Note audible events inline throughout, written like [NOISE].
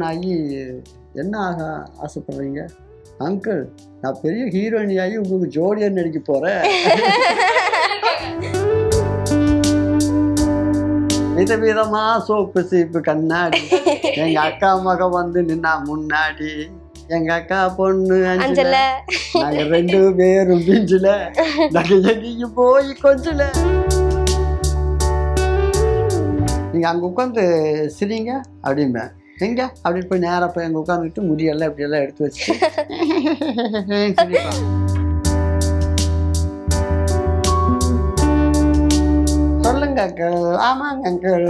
பொண்ணாகி என்ன ஆக ஆசைப்படுறீங்க? அங்கிள் நான் பெரிய ஹீரோயினி ஆகி உங்களுக்கு ஜோடியாக நடிக்க போகிறேன் விதவிதமா சோப்பு சீப்பு கண்ணாடி. எங்க அக்கா மக வந்து நின்னா முன்னாடி. எங்க அக்கா பொண்ணு அஞ்சல. அஞ்சல. நாங்க ரெண்டு பேரும் பிஞ்சுல. நாங்க எங்கேயும் போய் கொஞ்சல. நீங்க அங்க உட்காந்து சிரிங்க அப்படிம்பேன். எங்க? அப்படி போய் நேரா போய் அங்க உட்காந்துட்டு முடியெல்லாம் இப்படி எல்லாம் எடுத்து வச்சு. [LAUGHS] சொல்லுங்க அங்கிள். ஆமாங்க அங்கிள்.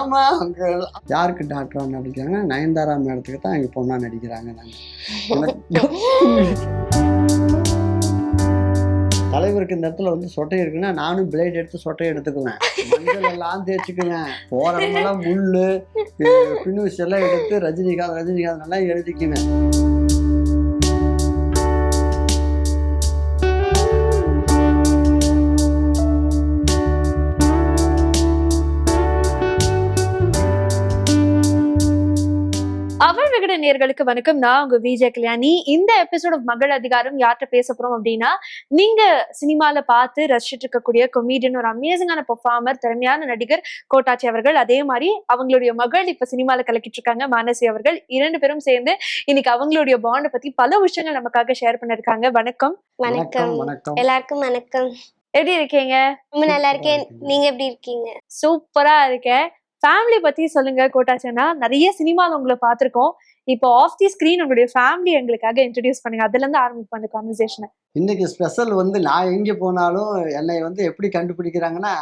ஆமா அங்கிள். யாருக்கு டாக்டரா நடிக்கிறாங்க? நயன்தாரா மேடத்துக்கு தான் எங்க பொண்ணா நடிக்கிறாங்க நாங்க. [LAUGHS] தலைவருக்கு இந்த இடத்துல வந்து சொட்டை இருக்குன்னா நானும் பிளேட் எடுத்து சொட்டை எடுத்துக்குவேன். மஞ்சள் எல்லாம் தேய்ச்சிக்குவேன். போறவங்கெல்லாம் முள்ளு பின்னூசி எல்லாம் எடுத்து ரஜினிகாந்த் ரஜினிகாந்த் எல்லாம் எழுதிக்குவேன். விகட நேர்களுக்கு வணக்கம். நான் உங்க விஜய் கல்யாணி. இந்த எபிசோட் மகள் அதிகாரம் யார்கிட்ட பேச போறோம் அப்படின்னா நீங்க சினிமால பார்த்து ரசிச்சுட்டு இருக்கக்கூடிய கொமீடியன் ஒரு அமேசிங்கான பெர்ஃபார்மர் திறமையான நடிகர் கோட்டாச்சி அவர்கள். அதே மாதிரி அவங்களுடைய மகள் இப்ப சினிமால கலக்கிட்டு இருக்காங்க. மானசி அவர்கள். இரண்டு பேரும் சேர்ந்து இன்னைக்கு அவங்களுடைய பாண்டை பத்தி பல விஷயங்கள் நமக்காக ஷேர் பண்ணிருக்காங்க. வணக்கம். வணக்கம். வணக்கம் எல்லாருக்கும் வணக்கம். எப்படி இருக்கீங்க? ரொம்ப நல்லா இருக்கேன். நீங்க எப்படி இருக்கீங்க? சூப்பரா இருக்கேன். ஃபேமிலி பத்தி சொல்லுங்க கோட்டாச்சனா. நிறைய சினிமால உங்களை பார்த்திருக்கோம். இப்போ ஆஃப் தி ஸ்கிரீன் உங்களுடைய ஃபேமிலி எங்களுக்காக இன்ட்ரடியூஸ் பண்ணுங்க. அதுல இருந்து ஆரம்பிப்போம் அந்த கான்வர்சேஷனை இன்னைக்கு ஸ்பெஷல் வந்து நான் எங்கே போனாலும் என்னை வந்து எப்படி கண்டுபிடிக்கிறாங்கன்னா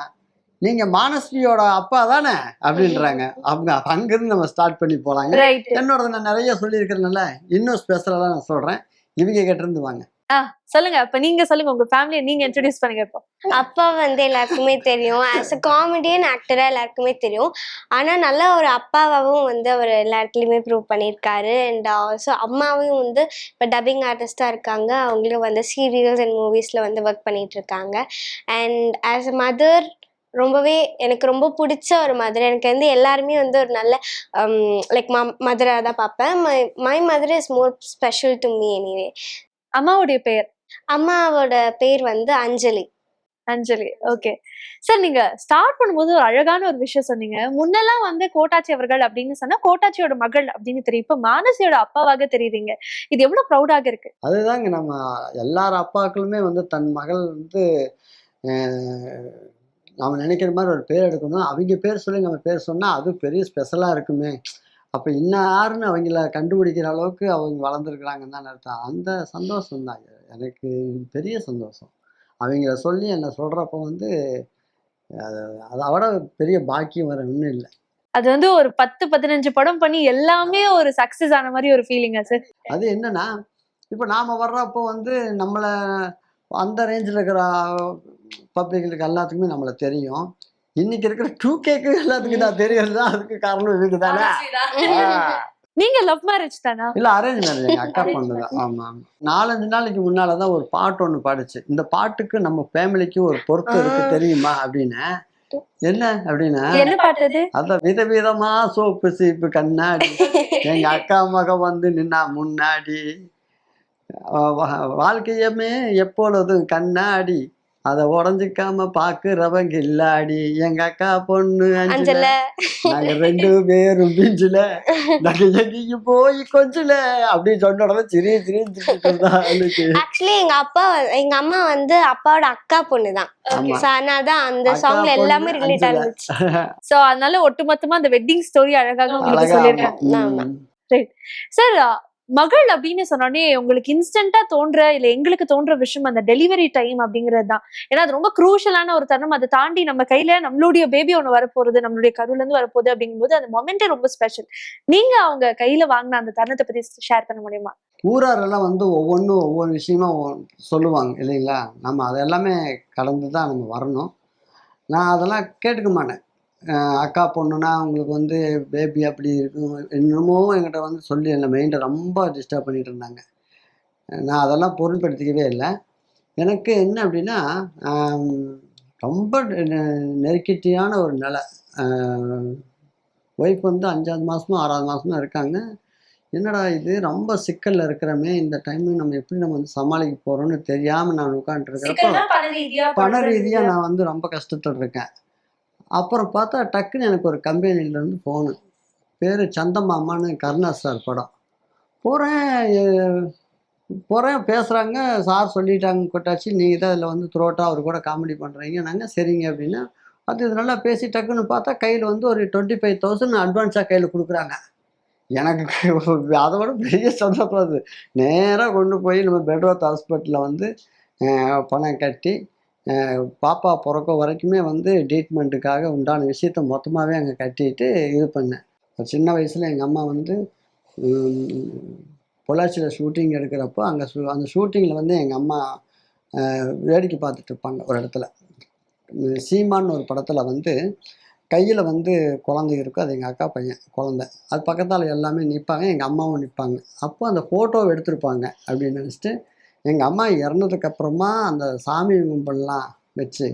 நீங்க மானஸ்வியோட அப்பா தானே அப்படின்றாங்க. அவங்க அங்கிருந்து நம்ம ஸ்டார்ட் பண்ணி போலாங்க ரைட் என்னோட நான் நிறைய சொல்லியிருக்கிறேன்ல இன்னும் ஸ்பெஷலாக நான் சொல்றேன். இவங்க கிட்ட இருந்து வாங்க. சொல்லுங்க. அப்ப நீங்க சொல்லுங்க. உங்க ஃபேமிலியை நீங்க இன்ட்ரடியூஸ் பண்ணுங்க இப்போ. அப்பா வந்து எல்லாருக்குமே தெரியும். ஆஸ் அ காமெடியன் ஆக்டரா எல்லாருக்குமே தெரியும். ஆனா நல்ல ஒரு அப்பாவாவும் வந்து அவர் எல்லா இடத்துலயுமே ப்ரூவ் பண்ணியிருக்காரு அண்ட் ஆல்சோ அம்மாவும் வந்து இப்போ டப்பிங் ஆர்டிஸ்டா இருக்காங்க. அவங்களும் வந்து சீரியல்ஸ் அண்ட் மூவிஸ்ல வந்து ஒர்க் பண்ணிட்டு இருக்காங்க அண்ட் ஆஸ் அ மதர் ரொம்பவே எனக்கு ரொம்ப பிடிச்ச ஒரு மதுரை எனக்கு வந்து எல்லாருமே வந்து ஒரு நல்ல um, லைக் மதராக தான் பார்ப்பேன். My my Madurai is more special to me anyway அம்மாவுடைய பெயர்? அம்மாவோட பேர் வந்து அஞ்சலி. அஞ்சலி. ஓகே. சார் நீங்க ஸ்டார்ட் பண்ணும்போது ஒரு அழகான ஒரு விஷயம் சொன்னீங்க. முன்னெல்லாம் வந்து கோட்டாச்சி அவர்கள் அப்படின்னு சொன்னா கோட்டாச்சியோட மகள் அப்படின்னு தெரியும். இப்ப மானசியோட அப்பாவாக தெரியுறீங்க. இது எவ்வளவு ப்ரௌடாக இருக்கு? அதுதாங்க நம்ம எல்லார் அப்பாக்களுமே வந்து தன் மகள் வந்து நாம நினைக்கிற மாதிரி ஒரு பேர் எடுக்கணும். அவங்க பேர் சொல்லி நம்ம பேர் சொன்னால் அது பெரிய ஸ்பெஷலாக இருக்குமே. அப்போ இன்னும் யாருன்னு அவங்கள கண்டுபிடிக்கிற அளவுக்கு அவங்க வளர்ந்துருக்குறாங்கன்னு தான் அர்த்தம். அந்த சந்தோஷம் தான். எனக்கு பெரிய சந்தோஷம். அவங்கள சொல்லி என்னை சொல்கிறப்ப வந்து அது- விட பெரிய பாக்கியம் வேற ஒன்றும் இல்லை. அது வந்து ஒரு பத்து பதினஞ்சு படம் பண்ணி எல்லாமே ஒரு சக்சஸ் ஆன மாதிரி ஒரு ஃபீலிங்கா சார் அது என்னன்னா இப்போ நாம் வர்றப்போ வந்து நம்மளை அந்த ரேஞ்சில் இருக்கிற பப்ளிகளுக்கு எல்லாத்துக்குமே நம்மளை தெரியும். இன்னைக்கு இருக்கிற டூ கேக்கு எல்லாத்துக்கும் தான் தெரியறது தான் அதுக்கு காரணம் இதுக்கு தானே? நீங்க லவ் மேரேஜ் தானா? இல்லை அரேஞ்ச் மேரேஜ் எங்கள் அக்கா பொண்ணு தான். ஆமாம் நாலஞ்சு நாளைக்கு முன்னால் தான் ஒரு பாட்டு ஒன்று பாடுச்சு. இந்த பாட்டுக்கு நம்ம ஃபேமிலிக்கு ஒரு பொருத்தம் இருக்கு தெரியுமா அப்படின்னு? என்ன அப்படின்னா? என்ன பாட்டது அதான் விதவிதமா சோப்பு சீப்பு கண்ணாடி. எங்க அக்கா மக வந்து நின்னா முன்னாடி. வாழ்க்கையமே எப்பொழுதும் கண்ணாடி. அதை உடஞ்சிக்காம பாக்குறவங்க இல்லாடி. எங்க அக்கா பொண்ணு அஞ்சல. நாங்க ரெண்டு பேரும் பிஞ்சுல. நாங்க எங்கேயும் போய் கொஞ்சல. அப்படின்னு சொன்ன உடனே சிறிய சிறிய சிரிச்சு ஆக்சுவலி எங்க அப்பா எங்க அம்மா வந்து அப்பாவோட அக்கா பொண்ணு தான் ஆமா. So, அதனாலதான் அந்த சாங்ல எல்லாமே ரிலேட். ஆயிருந்துச்சு சோ அதனால ஒட்டுமொத்தமா அந்த வெட்டிங் ஸ்டோரி அழகாக உங்களுக்கு. ம். சார் மகள் அப்படின்னு சொன்னோடனே உங்களுக்கு இன்ஸ்டன்டா தோன்ற இல்ல எங்களுக்கு தோன்ற விஷயம் அந்த டெலிவரி டைம் அப்படிங்கிறது தான். ஏன்னா அது ரொம்ப குரூஷலான ஒரு தருணம். அதை தாண்டி நம்ம கையில நம்மளுடைய பேபி ஒண்ணு வரப்போறது நம்மளுடைய கருவுல இருந்து வரப்போகுது அப்படிங்கும்போது அந்த மொமெண்டே ரொம்ப ஸ்பெஷல் நீங்க அவங்க கையில வாங்கின அந்த தருணத்தை பத்தி ஷேர் பண்ண முடியுமா? ஊராரெல்லாம் வந்து ஒவ்வொன்றும் ஒவ்வொரு விஷயமா சொல்லுவாங்க இல்லைங்களா? நம்ம அதெல்லாமே கலந்து தான் நம்ம வரணும். நான் அதெல்லாம் கேட்டுக்க மாட்டேன். அக்கா பொண்ணுனா அவங்களுக்கு வந்து பேபி அப்படி இருக்கும். என்னமோ என்கிட்ட வந்து சொல்லி என்னை மைண்டை ரொம்ப டிஸ்டர்ப் பண்ணிட்டு இருந்தாங்க. நான் அதெல்லாம் பொருட்படுத்திக்கவே இல்லை. எனக்கு என்ன அப்படின்னா ரொம்ப நெ- நெருக்கடியான ஒரு நிலை. ஒய்ஃப் வந்து அஞ்சாவது மாதமும் ஆறாவது மாதமும் இருக்காங்க. என்னடா இது ரொம்ப சிக்கலில் இருக்கிறோமே. இந்த டைமில் நம்ம எப்படி நம்ம வந்து சமாளிக்க போகிறோம்னு தெரியாமல் நான் உட்காந்துருக்கிறப்போ பண ரீதியாக நான் வந்து ரொம்ப கஷ்டத்தில் இருக்கேன். அப்புறம் பார்த்தா டக்குன்னு எனக்கு ஒரு கம்பெனிலேருந்து ஃபோனு பேர் சந்தமாமான்னு கருணா சார் படம். போகிறேன் போகிறேன் பேசுகிறாங்க சார் சொல்லிட்டாங்க கொட்டாச்சு நீங்கள் தான் இதில் வந்து த்ரோட்டாக அவர் கூட காமெடி பண்ணுறீங்க நாங்கள் சரிங்க அப்படின்னா அது இது நல்லா பேசி டக்குன்னு பார்த்தா கையில் வந்து ஒரு டுவெண்ட்டி ஃபைவ் தௌசண்ட் அட்வான்ஸாக கையில் கொடுக்குறாங்க. எனக்கு [LAUGHS] அதை விட பெரிய சந்தோஷம் அது. நேராக கொண்டு போய் நம்ம பெட்ரோத் ஹாஸ்பிட்டலில் வந்து பணம் கட்டி பாப்பா பிறக்க வரைக்குமே வந்து ட்ரீட்மெண்ட்டுக்காக உண்டான விஷயத்த மொத்தமாகவே அங்கே கட்டிட்டு இது பண்ணேன். ஒரு சின்ன வயசில் எங்கள் அம்மா வந்து பொள்ளாச்சியில் ஷூட்டிங் எடுக்கிறப்போ அங்கே ஷூ அந்த ஷூட்டிங்கில் வந்து எங்கள் அம்மா வேடிக்கை பார்த்துட்டு இருப்பாங்க ஒரு இடத்துல. சீமான்னு ஒரு படத்தில் வந்து கையில் வந்து குழந்தை இருக்கும் அது எங்கள் அக்கா பையன் குழந்தை. அது பக்கத்தால் எல்லாமே நிற்பாங்க எங்கள் அம்மாவும் நிற்பாங்க அப்போ அந்த ஃபோட்டோவை எடுத்திருப்பாங்க அப்படின்னு நினச்சிட்டு எங்கள் அம்மா இறந்ததுக்கப்புறமா அந்த சாமி கும்பிடலாம் வச்சு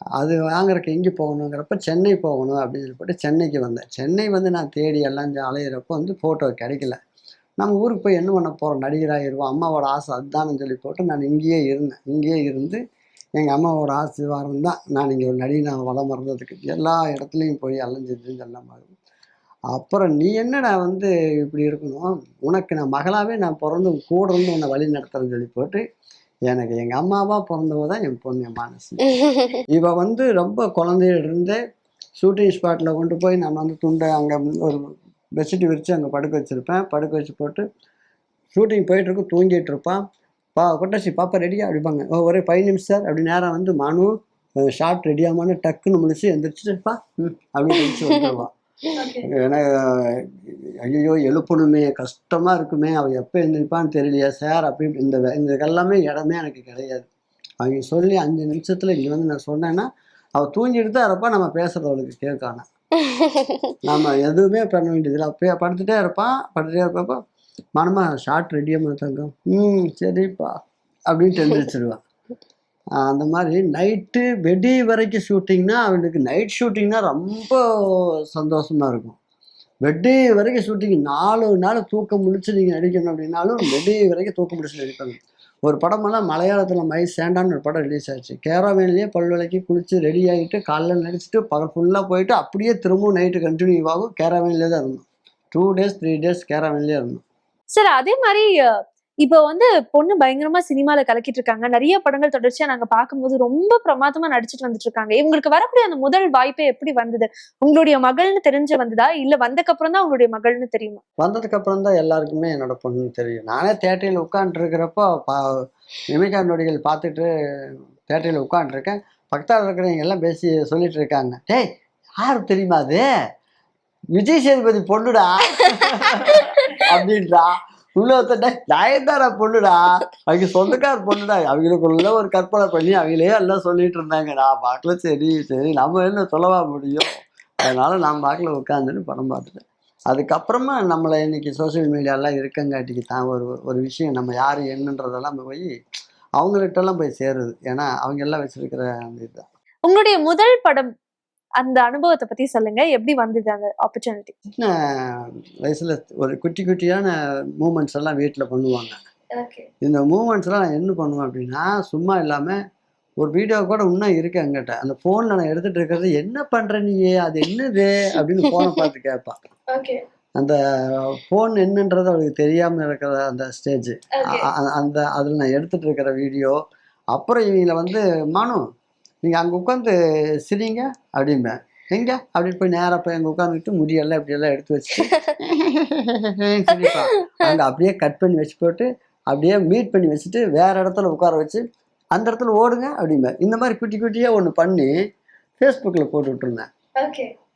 அது வாங்குறக்கு எங்கே போகணுங்கிறப்ப சென்னை போகணும் அப்படின்னு சொல்லிட்டு சென்னைக்கு வந்தேன். சென்னை வந்து நான் தேடி எல்லாம் அலையிறப்போ வந்து ஃபோட்டோ கிடைக்கல. நம்ம ஊருக்கு போய் என்ன பண்ண போகிறோம் நடிகராகிடுவோம் அம்மாவோட ஆசை அதுதான்னு சொல்லி போட்டு நான் இங்கேயே இருந்தேன். இங்கேயே இருந்து எங்கள் அம்மாவோட ஆசீர்வாதம் தான். நான் இங்கே ஒரு நடிகனாக வளம் வர்றதுக்கு எல்லா இடத்துலையும் போய் அலைஞ்சிட்டு எல்லாம் மாதிரி அப்புறம் நீ என்னடா வந்து இப்படி இருக்கணும்? உனக்கு நான் மகளாவே நான் பிறந்து கூட இருந்து உன்னை வழி நடத்துறேன்னு சொல்லி போட்டு எனக்கு எங்கள் அம்மாவா பிறந்தவ தான் என் பொண்ணு மனசு. [LAUGHS] இவ வந்து ரொம்ப குழந்தையில இருந்தே ஷூட்டிங் ஸ்பாட்டில் கொண்டு போய் நான் வந்து துண்டை அங்கே ஒரு பெட்ஷீட் விரித்து அங்கே படுக்க வச்சுருப்பேன். படுக்க வச்சு போட்டு ஷூட்டிங் போயிட்டுருக்கு தூங்கிட்டு இருப்பான். பா கொட்டாச்சி பாப்பா ரெடியா அப்படிப்பாங்க ஒரே ஃபைவ் நிமிஷம் சார். அப்படி நேரம் வந்து மனு ஷார்ட் ரெடியாமான்னு டக்குன்னு முடிச்சு எந்திரிச்சிட்டுப்பா அப்படின்னு வந்துடுவான் ஏன்னா ஐயோ எழுப்பணுமே கஷ்டமாக இருக்குமே அவள் எப்போ எழுந்திருப்பான்னு தெரியலையா சார் அப்படி இந்த இந்த எல்லாமே இடமே எனக்கு கிடையாது. அவங்க சொல்லி அஞ்சு நிமிஷத்தில் இங்கே வந்து நான் சொன்னேன்னா அவள் தூங்கிட்டு தான் இருப்பா நம்ம பேசுறது அவளுக்கு கேட்கான [LAUGHS] நம்ம எதுவுமே பண்ண வேண்டியதில்லை. அப்போ படுத்துட்டே இருப்பான் படுத்துட்டே இருப்பப்போ மனமா ஷார்ட் ரெடியாக தங்கம்? ம் சரிப்பா அப்படின்ட்டு எழுந்திரிச்சிருவான் அந்த மாதிரி நைட்டு வெடி வரைக்கும் ஷூட்டிங்னா அவனுக்கு நைட் ஷூட்டிங்னா ரொம்ப சந்தோஷமா இருக்கும். வெடி வரைக்கும் ஷூட்டிங் நாலு நாள் தூக்கம் முடிச்சு நீங்கள் நடிக்கணும் அப்படின்னாலும் வெடி வரைக்கும் தூக்கம் முடிச்சு நடிப்பாங்க. ஒரு படமெல்லாம் மலையாளத்தில் மை சேண்டான்னு ஒரு படம் ரிலீஸ் ஆச்சு. கேரவேன்லேயே பல்வலைக்கு குளிச்சு ரெடி ஆகிட்டு காலைல நடிச்சுட்டு பகல் ஃபுல்லாக போயிட்டு அப்படியே திரும்பவும் நைட்டு கண்டினியூ ஆகும். கேரவேன்லேயே தான் இருந்தோம். டூ டேஸ் த்ரீ டேஸ் கேரவேன்லேயே இருந்தோம். சார் அதே மாதிரி இப்போ வந்து பொண்ணு பயங்கரமா சினிமால கலக்கிட்டு இருக்காங்க நிறைய படங்கள் தொடர்ச்சியா நாங்க பார்க்கும்போது ரொம்ப பிரமாதமா நடிச்சிட்டு வந்துட்டு இருக்காங்க இவங்களுக்கு வரக்கூடிய அந்த முதல் வாய்ப்பே எப்படி வந்தது? உங்களுடைய மகள்னு தெரிஞ்சு வந்ததா? இல்ல வந்தக்கு அப்புறம் தான் உங்களுடைய மகள்னு தெரியுமா? வந்ததுக்கு அப்புறம் தான் எல்லாருக்குமே என்னோட பொண்ணு தெரியும். நானே தேட்டரில் உட்காந்துருக்கிறப்போ பா இமைக்கா நொடிகள் பார்த்துட்டு தேட்டரில் உட்காந்துருக்கேன் பக்கத்தால் இருக்கிறவங்க எல்லாம் பேசி சொல்லிட்டு இருக்காங்க டேய் யார் தெரியுமா அது? விஜய் சேதுபதி பொண்ணுடா? [LAUGHS] அப்படின்றா. உள்ளத்தட்ட நயன்தாரா பொண்ணுடா. அவங்க சொந்தக்கார பொண்ணுடா. அவங்களுக்குள்ள ஒரு கற்பனை பண்ணி அவங்களே எல்லாம் சொல்லிட்டு இருந்தாங்க நான் பார்க்கல சரி சரி. நம்ம என்ன சொல்லவா முடியும்? அதனால நான் பார்க்கல உட்காந்துன்னு படம் பார்த்துட்டேன். அதுக்கப்புறமா நம்மளை இன்னைக்கு சோஷியல் மீடியாலாம் இருக்கங்காட்டிக்கு தான் ஒரு ஒரு விஷயம். நம்ம யார் என்னன்றதெல்லாம் போய் அவங்கள்ட்டெல்லாம் போய் சேருது. ஏன்னா அவங்க எல்லாம் வச்சிருக்கிற அந்த இதுதான். உங்களுடைய முதல் படம் அந்த அனுபவத்தை பத்தி சொல்லுங்க. எப்படி வந்தது அந்த ஆப்பர்ச்சுனிட்டி சின்ன வயசில் ஒரு குட்டி குட்டியான மூமெண்ட்ஸ் எல்லாம் வீட்டில் பண்ணுவாங்க. இந்த மூமெண்ட்ஸ்லாம் நான் என்ன பண்ணுவேன் அப்படின்னா சும்மா இல்லாமல் ஒரு வீடியோ கூட இன்னும் இருக்கு என்கிட்ட. அந்த ஃபோனில் நான் எடுத்துகிட்டு இருக்கிறது என்ன பண்ணுற நீ? அது என்னது? அப்படின்னு ஃபோனை பார்த்து கேட்பான். அந்த ஃபோன் என்னன்றது அவளுக்கு தெரியாமல் இருக்கிற அந்த ஸ்டேஜ் அந்த அதில் நான் எடுத்துகிட்டு இருக்கிற வீடியோ அப்புறம் இவங்கள வந்து மனு நீங்கள் அங்கே உட்காந்து சிரிங்க அப்படிம்பேன். எங்க? அப்படின்னு போய் நேராக போய் அங்கே உட்காந்துக்கிட்டு முடியெல்லாம் இப்படியெல்லாம் எடுத்து [LAUGHS] சிரிப்பான் அங்கே அப்படியே கட் பண்ணி வச்சு போட்டு அப்படியே மீட் பண்ணி வச்சுட்டு வேற இடத்துல உட்கார வச்சு அந்த இடத்துல ஓடுங்க அப்படிம்பேன். இந்த மாதிரி குட்டி குட்டியாக ஒன்று பண்ணி ஃபேஸ்புக்கில் போட்டு விட்டுருந்தேன்.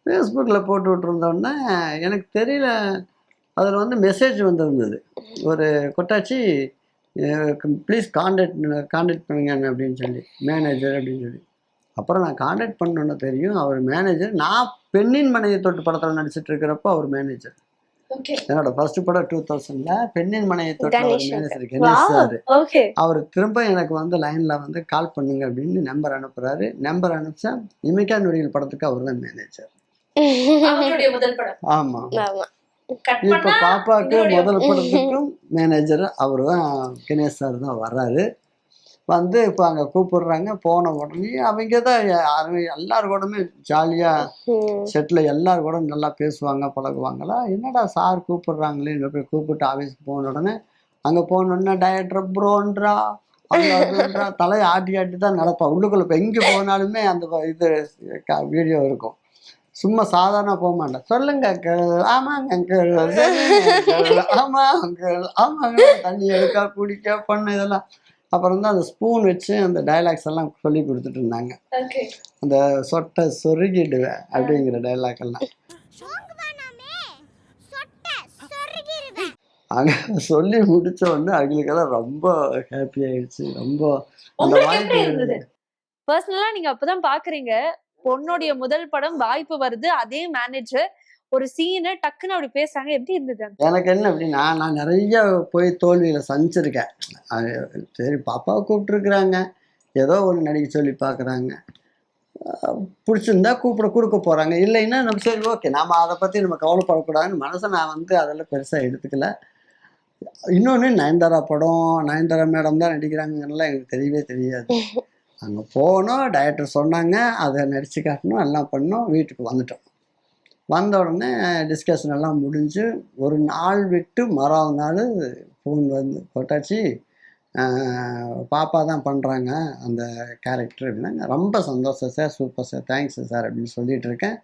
ஃபேஸ்புக்கில் போட்டு விட்டுருந்தோடனே எனக்கு தெரியல அதில் வந்து மெசேஜ் வந்திருந்தது. ஒரு கொட்டாச்சி ப்ளீஸ் காண்டாக்ட் காண்டாக்ட் பண்ணுங்க அப்படின்னு சொல்லி மேனேஜர் அப்படின்னு சொல்லி. அப்புறம் நான் காண்டாக்ட் பண்ணோன்னு தெரியும் அவர் மேனேஜர் நான் பெண்ணின் மனையை தொட்டு படத்தில் நடிச்சிட்டு இருக்கிறப்போ அவர் மேனேஜர் என்னோட ஃபர்ஸ்ட் படம் டூ தௌசண்ட்ல பெண்ணின் மனையை தொட்டு அவர் மேனேஜர் கணேஷ் சார் அவர் திரும்ப எனக்கு வந்து லைனில் வந்து கால் பண்ணுங்க அப்படின்னு நம்பர் அனுப்புகிறாரு நம்பர் அனுப்பிச்சா இமைக்கா நொடிகள் படத்துக்கு அவர் தான் மேனேஜர் ஆமா. இப்ப பாப்பாக்கு முதல் படத்துக்கும் மேனேஜர் அவர் தான் கணேஷ் சார் தான் வர்றாரு. வந்து இப்போ அங்கே கூப்பிடுறாங்க. போன உடனே அவங்க தான் எல்லார் கூடமே ஜாலியாக. செட்டில் எல்லார் கூட நல்லா பேசுவாங்க பழகுவாங்களா? என்னடா சார் கூப்பிடுறாங்களேன்னு போய் கூப்பிட்டு ஆஃபீஸ்க்கு போன உடனே அங்கே போன உடனே டயட்ரு ப்ரோன்றா? தலையை ஆட்டி ஆட்டி தான் நடப்பா. உள்ளுக்குள்ள இப்போ எங்கே போனாலுமே அந்த இது வீடியோ இருக்கும். சும்மா சாதாரண போக மாட்டேன். சொல்லுங்க அங்கிள் ஆமாங்க அங்கிள். ஆமா அங்கிள் ஆமாங்க தண்ணி எடுக்க குடிக்க பண்ண இதெல்லாம். அப்புறம் தான் அந்த ஸ்பூன் வச்சு அந்த டயலாக்ஸ் எல்லாம் சொல்லி கொடுத்துட்டு இருந்தாங்க. அந்த சொட்டை சொருகிடுவேன் அப்படிங்கிற டைலாக் எல்லாம். அங்க சொல்லி முடிச்ச உடனே அவங்களுக்கெல்லாம் ரொம்ப ஹாப்பி ஆயிடுச்சு. ரொம்ப அந்த வாய்ப்பு இருந்தது? பர்சனலா நீங்க அப்பதான் பாக்குறீங்க பொண்ணுடைய முதல் படம் வாய்ப்பு வருது அதே மேனேஜர் ஒரு சீனு டக்குன்னு அப்படி பேசுறாங்க. எப்படி இருந்தது எனக்கு என்ன அப்படின்னா நான் நிறைய போய் தோல்வியில சந்திச்சிருக்கேன். சரி பாப்பாவை கூப்பிட்டுருக்குறாங்க. ஏதோ ஒன்று நடிக்க சொல்லி பார்க்குறாங்க. பிடிச்சிருந்தா கூப்பிட கொடுக்க போகிறாங்க இல்லைன்னா நம்ம சரி ஓகே நாம் அதை பற்றி நம்ம கவலைப்படக்கூடாதுன்னு மனசை நான் வந்து அதெல்லாம் பெருசாக எடுத்துக்கல. இன்னொன்று நயன்தாரா படம் நயன்தாரா மேடம் தான் நடிக்கிறாங்கலாம் எனக்கு தெரியவே தெரியாது. [LAUGHS] அங்கே போனோம் டைரக்டர் சொன்னாங்க அதை நடித்து காட்டணும் எல்லாம் பண்ணோம் வீட்டுக்கு வந்துட்டோம். வந்த உடனே டிஸ்கஷன் எல்லாம் முடிஞ்சு ஒரு நாள் விட்டு மறாவது நாள் ஃபோன் வந்து போட்டாச்சு. பாப்பா தான் பண்ணுறாங்க அந்த கேரக்டர் அப்படின்னா. ரொம்ப சந்தோஷம் sir super sir thanks sir அப்படின்னு சொல்லிட்டு இருக்கேன்.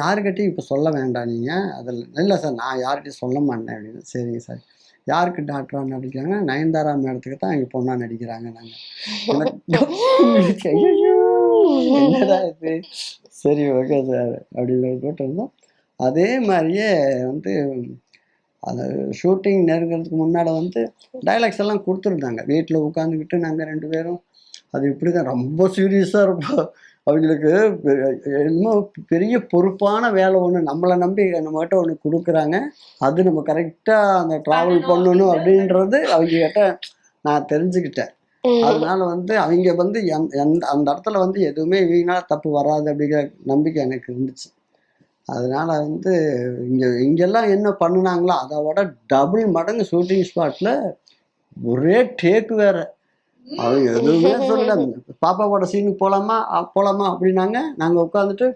யாருக்கிட்டையும் இப்போ சொல்ல வேண்டாம் நீங்கள் அதில் இல்லை சார் நான் யார்கிட்டையும் சொல்ல மாட்டேன் அப்படின்னு. சரிங்க சார் யாருக்கு டாக்டராக நடிக்கிறாங்க நயன்தாரா மேடத்துக்கு தான் எங்கள் பொண்ணாக நடிக்கிறாங்க நாங்கள் என்னடா இது? சரி ஓகே சார் அப்படின்னு போட்டு இருந்தோம் அதே மாதிரியே வந்து அந்த ஷூட்டிங் நெருங்கிறதுக்கு முன்னாடி வந்து டைலாக்ஸ் எல்லாம் கொடுத்துருந்தாங்க. வீட்டில் உட்காந்துக்கிட்டு நாங்கள் ரெண்டு பேரும் அது இப்படி தான் ரொம்ப சீரியஸாக இருப்போம் அவங்களுக்கு என்னமோ பெரிய பொறுப்பான வேலை ஒன்று நம்மளை நம்பி நம்மகிட்ட ஒன்று கொடுக்குறாங்க. அது நம்ம கரெக்டாக அந்த ட்ராவல் பண்ணணும் அப்படின்றது. அவங்க கிட்ட நான் தெரிஞ்சுக்கிட்டேன். அதனால வந்து அவங்க வந்து எந்- அந்த இடத்துல வந்து எதுவுமே வீணாக தப்பு வராது அப்படிங்கிற நம்பிக்கை எனக்கு இருந்துச்சு. அதனால வந்து இங்கே இங்கெல்லாம் என்ன பண்ணுனாங்களோ அதை விட டபுள் மடங்கு ஷூட்டிங் ஸ்பாட்டில் ஒரே டேக்கு வேற. அவங்க எதுவுமே சொல்லல. பாப்பாவோட சீனுக்கு போகலாமா போகலாமா அப்படின்னாங்க. நாங்கள் உட்காந்துட்டு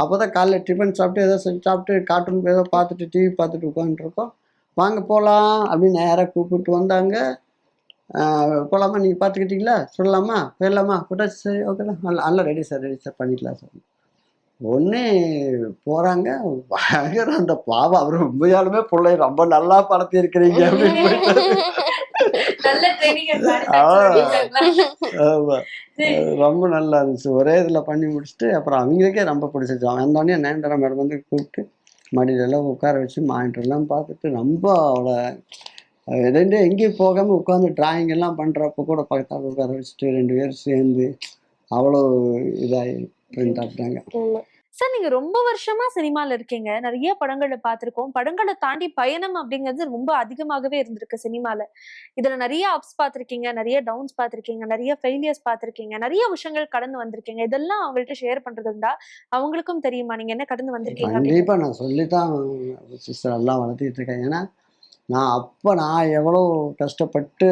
அப்போ தான் காலைல டிஃபன் சாப்பிட்டு ஏதோ செஞ்சு சாப்பிட்டு கார்ட்டூன் ஏதோ பார்த்துட்டு டிவி பார்த்துட்டு உட்காந்துருக்கோம் வாங்க போகலாம் அப்படின்னு நேராக கூப்பிட்டு வந்தாங்க. போகலாமா நீங்கள் பார்த்துக்கிட்டீங்களா சொல்லலாமா? போயிடலாமா? போட்டாச்சு சரி ஓகே தான். நல்லா நல்லா ரெடி சார் ரெடி சார் பண்ணிக்கலாம் சார் ஒன்றே போகிறாங்க பயங்கர அந்த பாவம் அவர் உண்மையாலுமே பிள்ளை. ரொம்ப நல்லா படத்தி இருக்கிறீங்க அப்படின்னு ரொம்ப நல்லா இருந்துச்சு. ஒரே இதில் பண்ணி முடிச்சுட்டு அப்புறம் அவங்களுக்கே ரொம்ப பிடிச்சிருச்சு. அவன் வந்தோடனே நயன்தாரா மேடம் வந்து கூப்பிட்டு மடியில எல்லாம் உட்கார வச்சு மானிட்டர் எல்லாம் பார்த்துட்டு ரொம்ப அவளை ரெண்டு எங்கேயும் போகாமல் உட்காந்து டிராயிங் எல்லாம் பண்ணுறப்ப கூட பக்கத்தால் உட்கார வச்சுட்டு ரெண்டு பேரும் சேர்ந்து அவ்வளோ இதாகி பிரிண்ட் ஆகிட்டாங்க. சார் நீங்க ரொம்ப வருஷமா சினிமால இருக்கீங்க. நிறைய படங்களை பார்த்திருக்கோம். படங்களை தாண்டி பயணம் அப்படிங்கிறது ரொம்ப அதிகமாகவே இருந்திருக்கு சினிமால. இதுல நிறைய அப்ஸ் பார்த்திருக்கீங்க நிறைய டவுன்ஸ் பார்த்திருக்கீங்க நிறைய ஃபெயிலியர்ஸ் பார்த்திருக்கீங்க நிறைய விஷயங்கள் கடந்து வந்திருக்கீங்க. இதெல்லாம் அவங்கள்ட்ட ஷேர் பண்றது உண்டா? அவங்களுக்கும் தெரியுமா? நீங்க என்ன கடந்து வந்திருக்கீங்க? கண்டிப்பாக நான் சொல்லித்தான் சிஸ்டர் எல்லாம் வளர்த்திட்டு இருக்கேன். ஏன்னா நான் அப்போ நான் எவ்வளோ கஷ்டப்பட்டு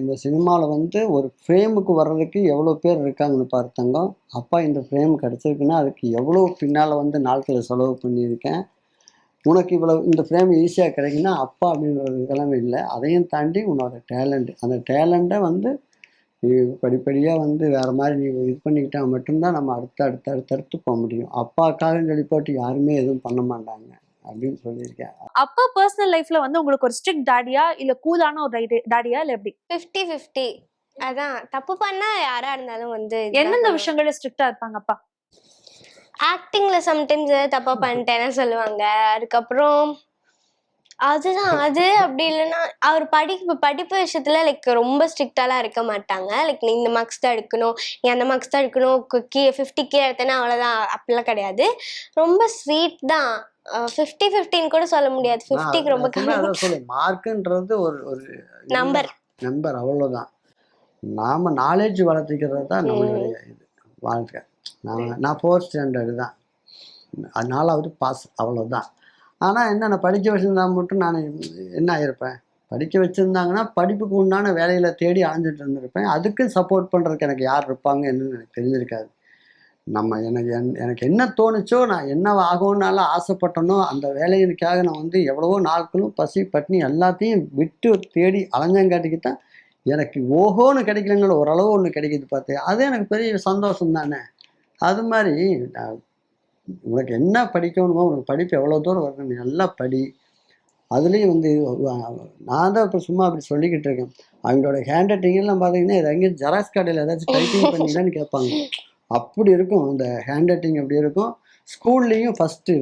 இந்த சினிமாவில் வந்து ஒரு ஃப்ரேமுக்கு வர்றதுக்கு எவ்வளோ பேர் இருக்காங்கன்னு பார்த்தங்க அப்பா இந்த ஃப்ரேம் கிடச்சிருக்குன்னா அதுக்கு எவ்வளோ பின்னால் வந்து நாட்களை செலவு பண்ணியிருக்கேன். உனக்கு இவ்வளோ இந்த ஃப்ரேம் ஈஸியாக கிடைக்குன்னா அப்பா அப்படின்ற கிழமை இல்லை. அதையும் தாண்டி உன்னோட டேலண்ட். அந்த டேலண்ட்டை வந்து நீ படிப்படியாக வந்து வேறு மாதிரி நீ இது பண்ணிக்கிட்டால் மட்டும்தான் நம்ம அடுத்த அடுத்த அடுத்தடுத்து போக முடியும். அப்பாக்காக சொல்லி போட்டு யாருமே எதுவும் பண்ண மாட்டாங்க. அப்படின்னு சொல்லியிருக்கேன். அப்பா பர்சனல் லைஃப்ல வந்து உங்களுக்கு ஒரு ஸ்ட்ரிக்ட் டாடியா இல்ல கூலான ஒரு டாடியா இல்ல எப்படி? ஃபிஃப்டி ஃபிஃப்டி அதான். தப்பு பண்ணா யாரா இருந்தாலும் வந்து எந்தெந்த விஷயங்கள்ல ஸ்ட்ரிக்டா இருப்பாங்க அப்பா? ஆக்டிங்ல சம்டைம்ஸ் ஏதாவது தப்பா பண்ணிட்டேன்னு சொல்லுவாங்க. அதுக்கப்புறம் அதுதான். அது அப்படி இல்லைன்னா அவர் படிப்பு படிப்பு விஷயத்துல லைக் ரொம்ப ஸ்ட்ரிக்டாலாம் இருக்க மாட்டாங்க. லைக் நீ இந்த மார்க்ஸ் தான் எடுக்கணும். நீ அந்த மார்க்ஸ் தான் எடுக்கணும். கீ ஃபிஃப்டி கீழே எடுத்தேன்னா அவ்வளோதான் அப்படிலாம் கிடையாது. ரொம்ப ஸ்வீட் தான். ஃபிஃப்டி ஃபிஃப்டின்னு கூட சொல்ல முடியாது. ஃபிஃப்டிக்கு ரொம்ப சொல்லு மார்க்குன்றது ஒரு ஒரு நம்பர் நம்பர் அவ்வளோதான் நாம நாலேஜ் வளர்த்திக்கிறது தான் நம்மளுடைய இது வாழ்க்கை. நான் நான் ஃபோர்த் ஸ்டாண்டர்டு தான். நாலாவது பாஸ் அவ்வளோதான் ஆனால் என்ன நான் படிக்க வச்சுருந்தா மட்டும் நான் என்ன ஆயிருப்பேன்? படிக்க வச்சுருந்தாங்கன்னா படிப்புக்கு உண்டான வேலையில் தேடி அலைஞ்சிட்டு இருந்திருப்பேன். அதுக்கு சப்போர்ட் பண்ணுறதுக்கு எனக்கு யார் இருப்பாங்க என்னன்னு எனக்கு தெரிஞ்சிருக்காது. நம்ம எனக்கு என்- எனக்கு என்ன தோணுச்சோ நான் என்ன ஆகும்னால ஆசைப்பட்டனோ அந்த வேலையினுக்காக நான் வந்து எவ்வளவோ நாட்களும் பசி பட்னி எல்லாத்தையும் விட்டு தேடி அலைஞ்சங்காட்டிக்கு தான் எனக்கு ஓஹோன்னு கிடைக்கலங்களோ ஓரளவு ஒன்று கிடைக்கிது பார்த்து. அது எனக்கு பெரிய சந்தோஷம் தானே. அது மாதிரி நான் உனக்கு என்ன படிக்கணுமோ உனக்கு படிப்பு எவ்வளோ தூரம் வரணும் நீ நல்லா படி. அதுலேயும் வந்து நான் தான் இப்போ சும்மா அப்படி சொல்லிக்கிட்டு இருக்கேன். அவங்களோட ஹேண்ட் ரைட்டிங்லாம் பார்த்தீங்கன்னா இது எங்கேயும் ஜெராக்ஸ் கடையில் ஏதாச்சும் டைப்பிங் பண்ணீங்களான்னு கேட்பாங்க. அப்படி இருக்கும். அந்த ஹேண்ட் ரைட்டிங் அப்படி இருக்கும். ஸ்கூல்லையும் ஃபஸ்ட்டு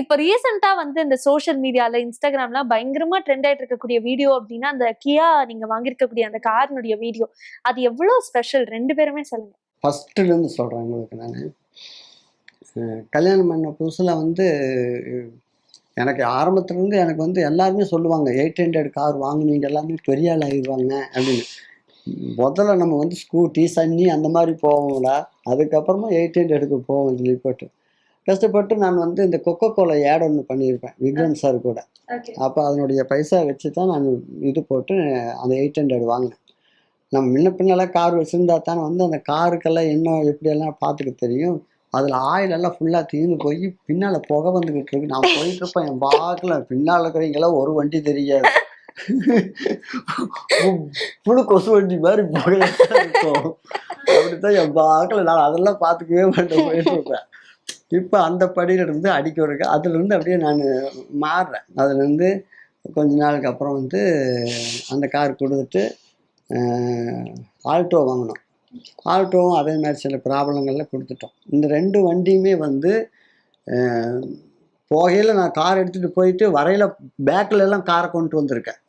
இப்ப ரீசெண்டா வந்து இந்த சோஷியல் மீடியால இன்ஸ்டாகிராம்லாம் பயங்கரமா ட்ரெண்ட் ஆயிட்டு இருக்கக்கூடிய வீடியோ அப்படின்னா அந்த கியா நீங்க வாங்கியிருக்கக்கூடிய அந்த காரினுடைய வீடியோ அது எவ்வளவு ஸ்பெஷல் ரெண்டு பேருமே சொல்லுங்க. ஃபஸ்ட்டுலேருந்து சொல்கிறேன் உங்களுக்கு நான். கல்யாணம் பண்ண புதுசில் வந்து எனக்கு ஆரம்பத்துலேருந்து எனக்கு வந்து எல்லாருமே சொல்லுவாங்க எயிட் ஹண்ட்ரட் கார் வாங்குனீங்க எல்லாமே பெரிய ஆள் ஆகிடுவாங்க அப்படின்னு. முதல்ல நம்ம வந்து ஸ்கூட்டி சன்னி அந்த மாதிரி போவோம்ல. அதுக்கப்புறமா எயிட் ஹண்ட்ரடுக்கு போவோம் சொல்லி போட்டு. கஷ்டப்பட்டு நான் வந்து இந்த கொக்கோ கோலா ஏட் ஒன்று பண்ணியிருப்பேன் விக்ரம் சார் கூட. அப்போ அதனுடைய பைசா வச்சு தான் நான் இது போட்டு அந்த எயிட் ஹண்ட்ரட் வாங்கினேன். நம்ம முன்ன பின்னெல்லாம் கார் வச்சுருந்தா தானே வந்து அந்த காருக்கெல்லாம் என்ன எப்படியெல்லாம் பார்த்துக்க தெரியும்? அதில் ஆயில் எல்லாம் ஃபுல்லாக தீர்ந்து போய் பின்னால் புகை வந்துக்கிட்டு இருக்கு. நான் போயிட்டு இருப்பேன் என் பாக்கில் பின்னால் இருக்கிறவங்களாம் ஒரு வண்டி தெரியாது. புழு கொசு வண்டி மாதிரி இருக்கும் அப்படித்தான் என் பாக்கில் நான் அதெல்லாம் பார்த்துக்கவே மாட்டேன் போயிட்டுருப்பேன் இப்போ அந்த படியிலிருந்து அடிக்க இருக்கு அதுலேருந்து அப்படியே நான் மாறுறேன் அதுலேருந்து கொஞ்ச நாளுக்கு அப்புறம் வந்து அந்த கார் கொடுத்துட்டு ஆல்டோ வாங்கினோம் ஆல்டோவும் அதே மாதிரி சில ப்ராப்ளங்கள்ல கொடுத்துட்டோம் இந்த ரெண்டு வண்டியுமே வந்து போகையில் நான் கார் எடுத்துகிட்டு போயிட்டு வரையில் பேக்கில் எல்லாம் காரை கொண்டு வந்திருக்கேன்.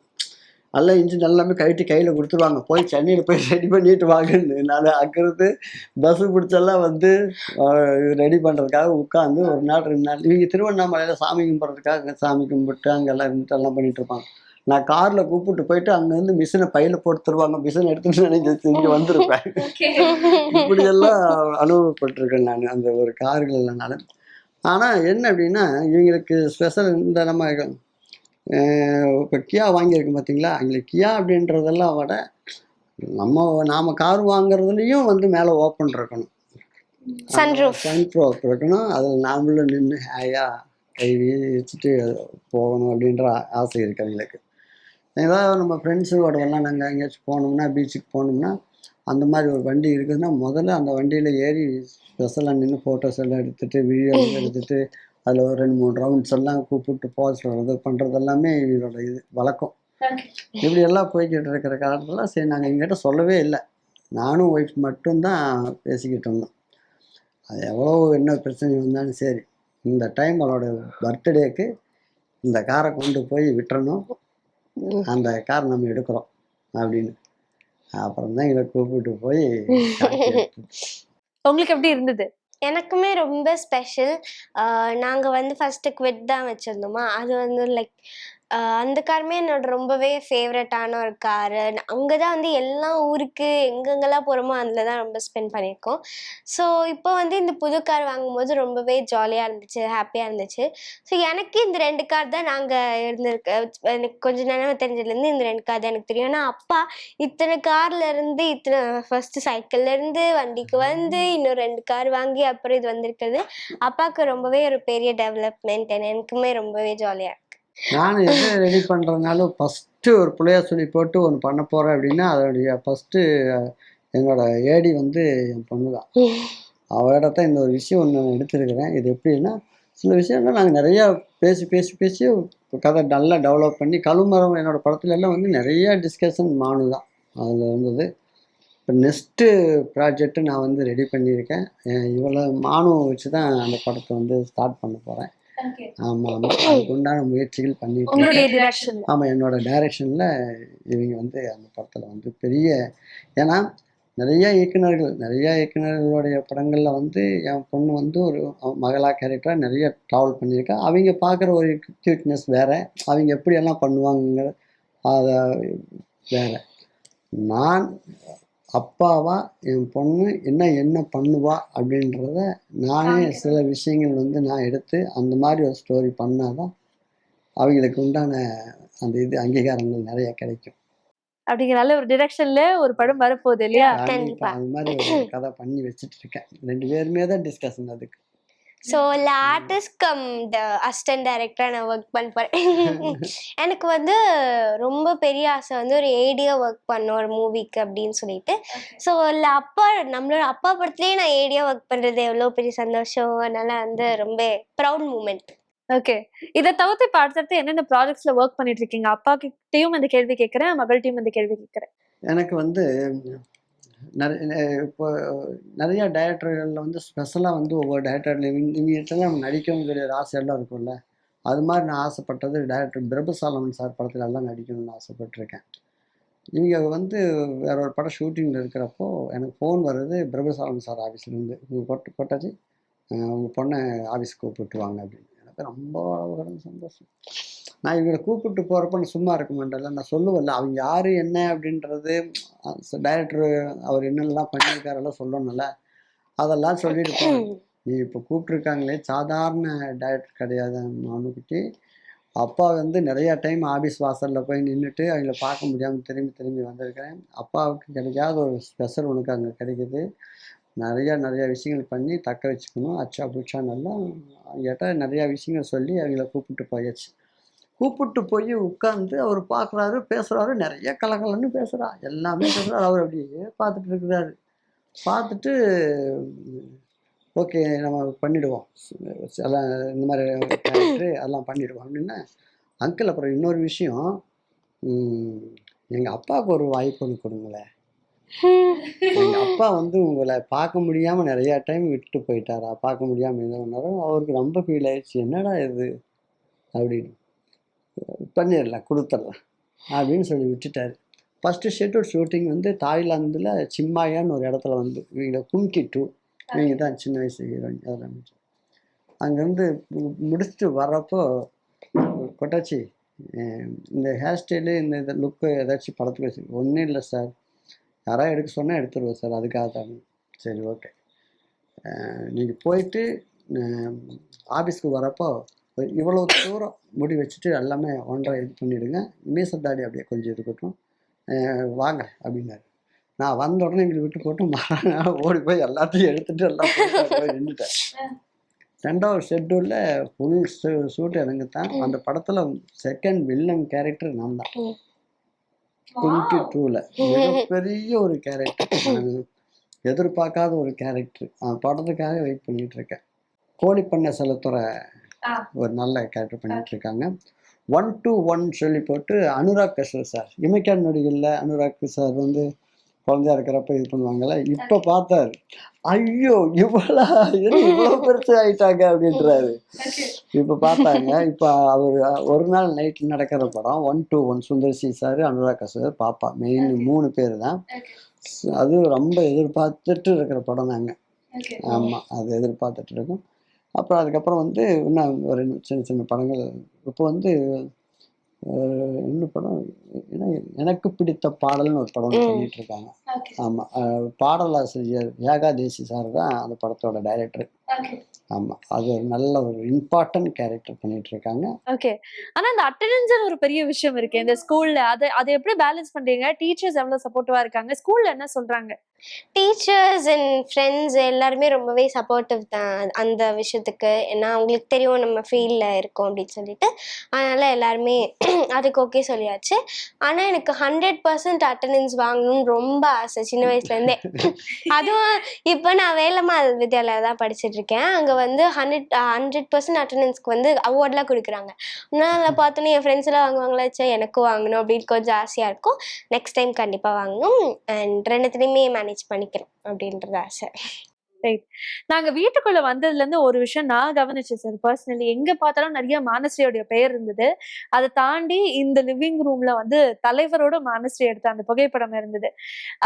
நல்லா இன்ஜின் எல்லாமே கழட்டி கையில் கொடுத்துருவாங்க. போய் சென்னையில் போய் ரெடி பண்ணிட்டு வாங்கன்னு. நான் அங்கிருந்து பஸ்ஸு பிடிச்செல்லாம் வந்து ரெடி பண்ணுறதுக்காக உட்காந்து ஒரு நாள் ரெண்டு நாள். இவங்க திருவண்ணாமலையில் சாமி கும்பிட்றதுக்காக சாமி கும்பிட்டு அங்கெல்லாம் இருந்துட்டு எல்லாம் பண்ணிட்டு இருப்பாங்க. நான் காரில் கூப்பிட்டு போயிட்டு அங்கேருந்து மிஷினை பையில் போட்டு தருவாங்க. மிஷினை எடுத்துட்டு நினைச்சு இங்கே வந்திருப்பேன். இப்படியெல்லாம் அனுபவப்பட்டிருக்கேன் நான் அந்த ஒரு கார்கள் இல்லைனால ஆனால் என்ன அப்படின்னா இவங்களுக்கு ஸ்பெஷல் இந்த நம்ம இப்போ கியா வாங்கியிருக்கோம் பார்த்தீங்களா எங்களுக்கு கியா அப்படின்றதெல்லாம் விட நம்ம நாம் கார் வாங்குறதுலேயும் வந்து மேலே ஓப்பன் இருக்கணும். Sunroof. சன்ரூஃப் இருக்கணும். அதில் நாமளும் நின்று ஹாயாக கை வச்சுட்டு போகணும் அப்படின்ற ஆசை இருக்கு அவங்களுக்கு ஏதாவது நம்ம ஃப்ரெண்ட்ஸுகளோட எல்லாம் நாங்கள் எங்கேயாச்சும் போனோம்னா பீச்சுக்கு போனோம்னா அந்த மாதிரி ஒரு வண்டி இருக்குதுன்னா முதல்ல அந்த வண்டியில் ஏறி ஸ்பெஷலாக நின்று ஃபோட்டோஸ் எல்லாம் எடுத்துட்டு வீடியோ எடுத்துட்டு அதில் ஒரு ரெண்டு மூணு ரவுண்ட்ஸ் எல்லாம் கூப்பிட்டு போக சொல்கிறது பண்ணுறது எல்லாமே இவரோட இது வழக்கம். இப்படி எல்லாம் போய்கிட்டு இருக்கிற காலத்தில் சரி நாங்கள் எங்கிட்ட சொல்லவே இல்லை. நானும் ஒய்ஃப் மட்டும்தான் பேசிக்கிட்டு இருந்தோம். அது எவ்வளோ என்ன பிரச்சனை வந்தாலும் சரி இந்த டைம் அவளோட பர்த்டேக்கு இந்த காரை கொண்டு போய் விட்டுறணும். அந்த கார் நம்ம எடுக்கிறோம் அப்படின்னு. அப்புறம் தான் எங்களை கூப்பிட்டு போய் [LAUGHS] உங்களுக்கு எப்படி இருந்தது? எனக்குமே ரொம்ப ஸ்பெஷல் நாங்கள் வந்து ஃபஸ்ட்டு குவெட் தான் வச்சுருந்தோமா. அது வந்து லைக் அந்த காருமே என்னோட ரொம்பவே ஃபேவரட்டான ஒரு காரு அங்கே தான் வந்து எல்லா ஊருக்கு எங்கெங்கெல்லாம் போகிறோமோ அதில் தான் ரொம்ப ஸ்பெண்ட் பண்ணியிருக்கோம். ஸோ இப்போ வந்து இந்த புது கார் வாங்கும்போது ரொம்பவே ஜாலியாக இருந்துச்சு ஹாப்பியாக இருந்துச்சு. ஸோ எனக்கு இந்த ரெண்டு கார் தான் நாங்கள் இருந்திருக்க எனக்கு கொஞ்ச நேரம் தெரிஞ்சதுலேருந்து இந்த ரெண்டு கார் தான் எனக்கு தெரியும். ஆனால் அப்பா இத்தனை கார்லேருந்து இத்தனை ஃபஸ்ட்டு சைக்கிள்லேருந்து வண்டிக்கு வந்து இன்னும் ரெண்டு கார் வாங்கி அப்புறம் இது வந்திருக்கிறது. அப்பாவுக்கு ரொம்பவே ஒரு பெரிய டெவலப்மெண்ட் எனக்குமே ரொம்பவே ஜாலியாக நான் எது ரெடி பண்ணுறதுனாலும் ஃபஸ்ட்டு ஒரு பிள்ளையா சொல்லி போட்டு ஒன்று பண்ண போகிறேன் அப்படின்னா அதோடைய ஃபஸ்ட்டு என்னோட ஏடி வந்து என் பொண்ணு தான். அவகிட்ட தான் இந்த ஒரு விஷயம் ஒன்று எடுத்துருக்கிறேன். இது எப்படின்னா சில விஷயங்கள் நாங்கள் நிறையா பேசி பேசி பேசி கதை நல்லா டெவலப் பண்ணி கழுமரம் என்னோடய படத்துல எல்லாம் வந்து நிறையா டிஸ்கஷன் மானு தான். அதில் இருந்தது இப்போ நெக்ஸ்ட்டு ப்ராஜெக்ட்டு நான் வந்து ரெடி பண்ணியிருக்கேன். இவ்வளோ மானு வச்சு தான் அந்த படத்தை வந்து ஸ்டார்ட் பண்ண போகிறேன் ஆமாம் ஆமாம் அதுக்கு உண்டான முயற்சிகள் பண்ணிட்டு ஆமாம் என்னோட டைரக்ஷனில் இவங்க வந்து அந்த படத்தில் வந்து பெரிய ஏன்னா நிறைய இயக்குனர்கள் நிறைய இயக்குனர்களுடைய படங்களில் வந்து என் பொண்ணு வந்து ஒரு மகளா கேரக்டராக நிறைய ட்ராவல் பண்ணியிருக்கா. அவங்க பார்க்குற ஒரு க்யூட்னஸ் வேறு. அவங்க எப்படியெல்லாம் பண்ணுவாங்க அதை வேறு. நான் அப்பாவா என் பொண்ணு என்ன என்ன பண்ணுவா அப்படின்றத நானே. சில விஷயங்கள் வந்து நான் எடுத்து அந்த மாதிரி ஒரு ஸ்டோரி பண்ணாதான் அவங்களுக்கு உண்டான அந்த இது அங்கீகாரங்கள் நிறைய கிடைக்கும். அப்படிங்கறனால ஒரு டிரெக்ஷன்ல ஒரு படம் வரப்போகுது இல்லையா. அது மாதிரி ஒரு கதை பண்ணி வச்சுட்டு இருக்கேன். ரெண்டு பேருமே தான் டிஸ்கஷன் அதுக்கு. ஸோ இல்லை ஆர்டிஸ்ட் கம் த அசிஸ்டன்ட் டைரக்டராக நான் ஒர்க் பண்ண போகிறேன் [LAUGHS] எனக்கு வந்து ரொம்ப பெரிய ஆசை வந்து ஒரு ஏடியாக ஒர்க் பண்ணோம் ஒரு மூவிக்கு அப்படின்னு சொல்லிட்டு. ஸோ இல்லை அப்பா நம்மளோட அப்பா படத்துலேயே நான் ஏடியாக ஒர்க் பண்ணுறது எவ்வளோ பெரிய சந்தோஷம். அதனால வந்து ரொம்ப ப்ரௌட் மூமெண்ட் ஓகே இதை தவிர்த்து இப்ப அடுத்தடுத்து என்னென்ன ப்ராஜெக்ட்ஸ்ல ஒர்க் பண்ணிட்டு இருக்கீங்க? அப்பா கிட்டயும் இந்த கேள்வி கேட்கறேன் மகள்கிட்டயும் இந்த கேள்வி கேட்கறேன். எனக்கு வந்து நிறைய இப்போ நிறையா டைரக்டர்களில் வந்து ஸ்பெஷலாக வந்து ஒவ்வொரு டைரக்டர் இவங்ககிட்ட நம்ம நடிக்கணுங்கிற ஒரு ஆசையெல்லாம் இருக்கும்ல. அது மாதிரி நான் ஆசைப்பட்டது டைரக்டர் பிரபுசாலமன் சார் படத்துல எல்லாம் நடிக்கணும்னு ஆசைப்பட்டிருக்கேன். இவங்க வந்து வேற ஒரு படம் ஷூட்டிங்கில் இருக்கிறப்போ எனக்கு ஃபோன் வருது பிரபுசாலமன் சார் ஆஃபீஸ்லேருந்து உங்கள் கொட்டு கொட்டாச்சு உங்கள் பொண்ணை ஆஃபீஸ் கூப்பிட்டு வாங்க அப்படின்னு. எனக்கு ரொம்ப அளவுகளும் சந்தோஷம். நான் இவங்களை கூப்பிட்டு போகிறப்ப நான் சும்மா இருக்க மாட்டேன்ல. நான் சொல்லுவேன்ல அவங்க யார் என்ன? அப்படின்றது டைரக்டர் அவர் என்னெல்லாம் பண்ணியிருக்காரெல்லாம் சொல்லணும்ல. அதெல்லாம் சொல்லிட்டு நீ இப்போ கூப்பிட்ருக்காங்களே சாதாரண டைரக்டர் கிடையாது மனுக்குட்டி. அப்பா வந்து நிறையா டைம் ஆஃபீஸ் வாசலில் போய் நின்றுட்டு அவங்கள பார்க்க முடியாமல் திரும்பி திரும்பி வந்திருக்கிறேன். அப்பாவுக்கு கிடைக்காத ஒரு ஸ்பெஷல் உனக்கு அங்கே கிடைக்குது. நிறையா நிறையா விஷயங்கள் பண்ணி தக்க வச்சுக்கணும். அச்சா புச்சா நல்லா கேட்டால் நிறையா விஷயங்கள் சொல்லி அவங்கள கூப்பிட்டு போயாச்சு. கூப்பிட்டு போய் உட்காந்து அவர் பார்க்குறாரு பேசுகிறாரு நிறைய கலகலன்னு பேசுகிறா எல்லாமே பேசுகிறாரு அவர் அப்படியே பார்த்துட்டு இருக்கிறாரு. பார்த்துட்டு ஓகே நம்ம பண்ணிடுவோம். எல்லாம் இந்த மாதிரி கேரக்டரு அதெல்லாம் பண்ணிடுவோம். அப்படின்னா அங்கிள் அப்புறம் இன்னொரு விஷயம் எங்கள் அப்பாவுக்கு ஒரு வாய்ப்பு ஒன்று கொடுங்களேன். எங்கள் அப்பா வந்து உங்களை பார்க்க முடியாமல் நிறையா டைம் விட்டுட்டு போயிட்டாரா? பார்க்க முடியாமல் என்ன பண்ணாரோ அவருக்கு ரொம்ப ஃபீல் ஆயிடுச்சு. என்னடா இது? அப்படின்னு. பண்ணிடலாம் கொடுத்துடலாம் அப்படின்னு சொல்லி விட்டுட்டார். ஃபஸ்ட்டு ஷெட்யூல் ஷூட்டிங் வந்து தாய்லாந்தில் சிம்மாயான்னு ஒரு இடத்துல வந்து இவங்க கும்கி டூ இவங்க தான் சின்ன வயசு ஹீரோயின் அதெல்லாம் அங்கேருந்து முடிச்சுட்டு வர்றப்போ கொட்டாச்சி இந்த ஹேர் ஸ்டைலு இந்த இந்த லுக்கு ஏதாச்சும் படத்துக்கு வச்சு ஒன்றும் இல்லை சார் யாராவது எடுக்க சொன்னால் எடுத்துருவோம் சார் அதுக்காக தான். சரி ஓகே நீங்கள் போயிட்டு ஆஃபீஸ்க்கு வரப்போ இவ்வளோ தூரம் முடி வச்சுட்டு எல்லாமே ஒன்றரை இது பண்ணிவிடுங்க மீச தாடி அப்படியே கொஞ்சம் இருக்கட்டும் வாங்க அப்படின்னாரு. நான் வந்த உடனே எங்களை விட்டு போட்டு மறுநாள் ஓடி போய் எல்லாத்தையும் எடுத்துட்டு எல்லாம் போய் நின்றுட்டேன். ரெண்டாவது ஷெட்யூலில் ஃபுல் ஷூட் எனக்கு தான் அந்த படத்தில் செகண்ட் வில்லன் கேரக்டர் நான் தான். டுவெண்ட்டி டூவில் மிகப்பெரிய ஒரு கேரக்டர் எதிர்பார்க்காத ஒரு கேரக்டர் அந்த படத்துக்காக வெயிட் பண்ணிட்டு இருக்கேன். கோழி பண்ணை செலுத்துற ஆ. ஒரு நல்ல கேரக்டர் பண்ணிட்டு இருக்காங்க ஒன் டு ஒன் சொல்லி போட்டு அனுராக் கஷூர் சார் இமைக்கான் நொடிகளில் அனுராக் சார் வந்து குழந்தையா இருக்கிறப்ப இது பண்ணுவாங்கல்ல இப்போ பார்த்தாரு. ஐயோ இவ்வளோ இவ்வளோ பெருசு ஆயிட்டாங்க அப்படின்றாரு. இப்போ பார்த்தாங்க. இப்போ அவர் ஒரு நாள் நைட் நடக்கிற படம் one to one Sundar C sir Anurag sir பாப்பா மெயின் மூணு பேர் தான். அது ரொம்ப எதிர்பார்த்துட்டு இருக்கிற படம் தாங்க. ஆமாம் அது எதிர்பார்த்துட்டு இருக்கோம். அப்புறம் அதுக்கப்புறம் வந்து இன்னும் ஒரு சின்ன சின்ன படங்கள். இப்போ வந்து இன்னும் படம்? என்ன எனக்கு பிடித்த பாடல்னு ஒரு படம். பண்ணிட்டு இருக்காங்க ஆமாம் பாடலாசிரியர் ஏகாதேசி சார் தான் அந்த படத்தோட டைரக்டர். ஆமாம் அது ஒரு நல்ல ஒரு இம்பார்ட்டன்ட் கேரக்டர் பண்ணிட்டு இருக்காங்க ஓகே. ஆனா இந்த அட்டெண்டன்ஸ் ஒரு பெரிய விஷயம் இருக்கு இந்த ஸ்கூல்ல. அதை அதை எப்படி பேலன்ஸ் பண்றீங்க? டீச்சர்ஸ் எவ்வளவு சப்போர்ட்டிவா இருக்காங்க? ஸ்கூல்ல என்ன சொல்றாங்க? டீச்சர்ஸ் அண்ட் ஃப்ரெண்ட்ஸ் எல்லாருமே ரொம்பவே சப்போர்ட்டிவ் தான். அந்த விஷயத்துக்கு. ஏன்னா அவங்களுக்கு தெரியும் நம்ம ஃபீல்டில் இருக்கோம் அப்படின்னு சொல்லிட்டு. அதனால எல்லாருமே அதுக்கு ஓகே சொல்லியாச்சு. ஆனால் எனக்கு ஹண்ட்ரட் பர்சன்ட் அட்டண்டன்ஸ் வாங்கணும்னு ரொம்ப ஆசை. சின்ன வயசுலேருந்தே அதுவும் இப்போ நான் வேலம்மாள் வித்யாலயா தான் படிச்சுட்டு இருக்கேன். அங்கே வந்து ஹண்ட்ரட் ஹண்ட்ரட் பர்சன்ட் அட்டண்டன்ஸ்க்கு வந்து அவார்ட்லாம் கொடுக்குறாங்க. ஆனால் அதில் பார்த்தோன்னே என் ஃப்ரெண்ட்ஸ் எல்லாம் வாங்குவாங்களா? சே எனக்கும் வாங்கணும் அப்படின்னு கொஞ்சம் ஆசையாக இருக்கும். நெக்ஸ்ட் டைம் கண்டிப்பாக வாங்கணும். அண்ட் ரெண்டுத்துலேயுமே மேனேஜ் பண்ணிக்கிறேன் அப்படின்றது ஆசை. நாங்க வீட்டுக்குள்ள வந்ததுல இருந்து ஒரு விஷயம் நான் கவனிச்சேன் சார் பர்சனலி எங்க பார்த்தாலும் நிறைய மானஸ்ரீயோடைய பெயர் இருந்தது. அதை தாண்டி இந்த லிவிங் ரூம்ல வந்து தலைவரோட மானஸ்ரீ எடுத்த அந்த புகைப்படம் இருந்தது.